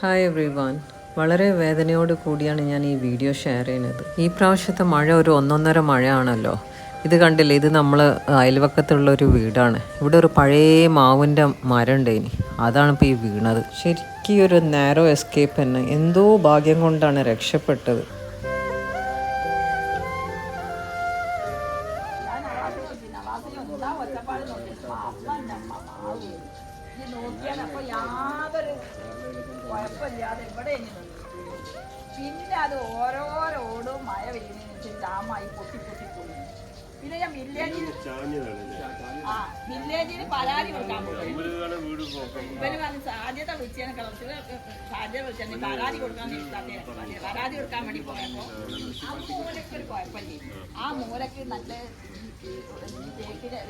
Hi every one വളരെ വേദനയോട് കൂടിയാണ് ഞാൻ ഈ വീഡിയോ ഷെയർ ചെയ്യുന്നത്. ഈ പ്രാവശ്യത്തെ മഴ ഒരു ഒന്നൊന്നര മഴയാണല്ലോ. ഇത് കണ്ടില്ലേ? ഇത് നമ്മൾ അയൽവക്കത്തുള്ള ഒരു വീടാണ്. ഇവിടെ ഒരു പഴയ മാവിന്റെ മരം ഇനി. അതാണ് ഇപ്പോൾ ഈ വീണത്. ശരിക്കും ഒരു നാരോ എസ്കേപ്പ് തന്നെ. എന്തോ ഭാഗ്യം കൊണ്ടാണ് രക്ഷപ്പെട്ടത്. നോക്കിയാൽ അപ്പോൾ യാതൊരു കുഴപ്പമില്ലാതെ ഇവിടെ നിന്നു. പിന്നെ അത് ഓരോരോടും മഴ മഴ പെയ്യുന്നതിനനുസരിച്ച് ഡാമായി പൊട്ടി പൊട്ടി പോയി. പിന്നെ ഞാൻ വില്ലേജിൽ ആ വില്ലേജിൽ പരാതി കൊടുക്കാൻ പോയി. ഇവർ പറഞ്ഞ് സാധ്യത വിളിച്ചതിനെ കളക്ടർ സാധ്യത വിളിച്ചാൽ പരാതി കൊടുക്കാൻ പരാതി കൊടുക്കാൻ വേണ്ടി പോയപ്പോ ആ മൂലക്ക് ഒരു കുഴപ്പമില്ല. ആ മൂലക്ക് നല്ല തേക്കിന്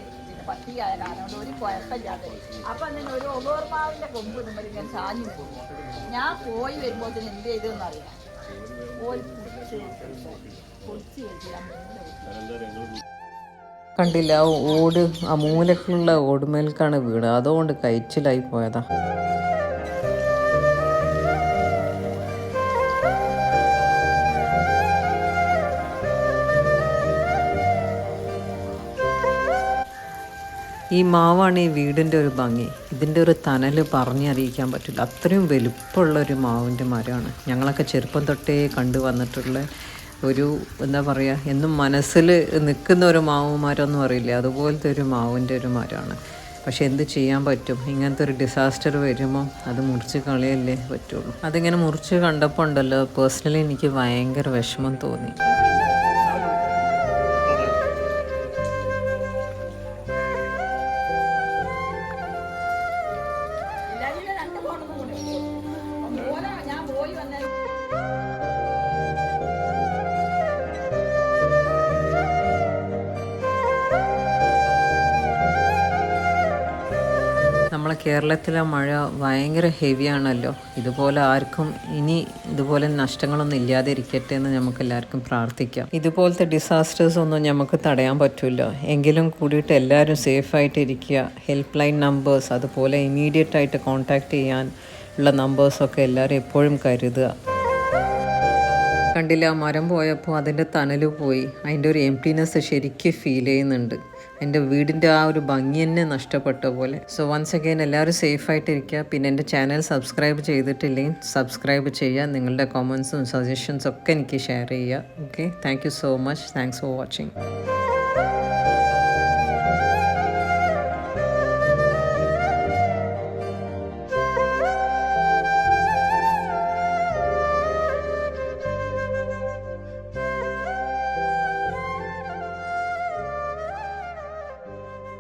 പിന്നെ പട്ടിയായ കാരണം കൊണ്ട് ഒരു കുഴപ്പമില്ലാതെ. അപ്പൊ അതിന് ഒരു ഒലോർമാവിന്റെ കൊമ്പ് നമ്മൾ ചാഞ്ഞു പോകും ഞാൻ പോയി വരുമ്പോഴത്തേന് എന്ത് ചെയ്തെന്ന് അറിയാം. കണ്ടില്ല ആ ഓട് ആ ഓടുമേൽക്കാണ് വീട് അതുകൊണ്ട് കഴിച്ചിലായി പോയതാ. ഈ മാവാണ് ഈ വീടിന്റെ ഒരു ഭംഗി. ഇതിന്റെ ഒരു തനൽ പറഞ്ഞറിയിക്കാൻ പറ്റില്ല. അത്രയും വലുപ്പമുള്ള ഒരു മാവിന്റെ മരമാണ്. ഞങ്ങളൊക്കെ ചെറുപ്പം തൊട്ടേ കണ്ടു വന്നിട്ടുള്ള ഒരു എന്താ പറയുക എന്നും മനസ്സിൽ നിൽക്കുന്ന ഒരു മാവ് മരം എന്ന് അതുപോലത്തെ ഒരു മാവിന്റെ ഒരു മരമാണ്. പക്ഷെ എന്ത് ചെയ്യാൻ പറ്റും? ഇങ്ങനത്തെ ഒരു ഡിസാസ്റ്റർ വരുമ്പോൾ അത് മുറിച്ച് കളയല്ലേ പറ്റുള്ളൂ. അതിങ്ങനെ മുറിച്ച് കണ്ടപ്പോൾ ഉണ്ടല്ലോ പേഴ്സണലി എനിക്ക് ഭയങ്കര വിഷമം തോന്നി. പോയി വന്ന. നമ്മളെ കേരളത്തിലെ മഴ ഭയങ്കര ഹെവിയാണല്ലോ ഇതുപോലെ ആർക്കും ഇനി ഇതുപോലെ നഷ്ടങ്ങളൊന്നും ഇല്ലാതെ ഇരിക്കട്ടെ എന്ന് നമുക്ക് എല്ലാവർക്കും പ്രാർത്ഥിക്കാം. ഇതുപോലത്തെ ഡിസാസ്റ്റേഴ്സ് ഒന്നും നമുക്ക് തടയാൻ പറ്റില്ല. എങ്കിലും കൂടിയിട്ട് എല്ലാവരും സേഫായിട്ട് ഇരിക്കുക ഹെൽപ്പ് ലൈൻ നമ്പേഴ്സ് അതുപോലെ ഇമീഡിയറ്റ് ആയിട്ട് കോൺടാക്ട് ചെയ്യാൻ ഉള്ള നമ്പേഴ്സൊക്കെ എല്ലാവരും എപ്പോഴും കരുതുക. കണ്ടില്ല മരം പോയപ്പോൾ അതിന്റെ തണൽ പോയി. അതിന്റെ ഒരു എംപ്റ്റിനെസ് ശരിക്കും ഫീൽ ചെയ്യുന്നുണ്ട്. എന്റെ വീടിന്റെ ആ ഒരു ഭംഗി തന്നെ നഷ്ടപ്പെട്ട പോലെ. സോ വൺസ് അഗൈൻ എല്ലാവരും സേഫായിട്ടിരിക്കുക പിന്നെ എന്റെ ചാനൽ സബ്സ്ക്രൈബ് ചെയ്തിട്ടില്ലെങ്കിൽ സബ്സ്ക്രൈബ് ചെയ്യുക. നിങ്ങളുടെ കോമൻസും സജഷൻസും ഒക്കെ എനിക്ക് ഷെയർ ചെയ്യുക. Okay thank so much thanks for watching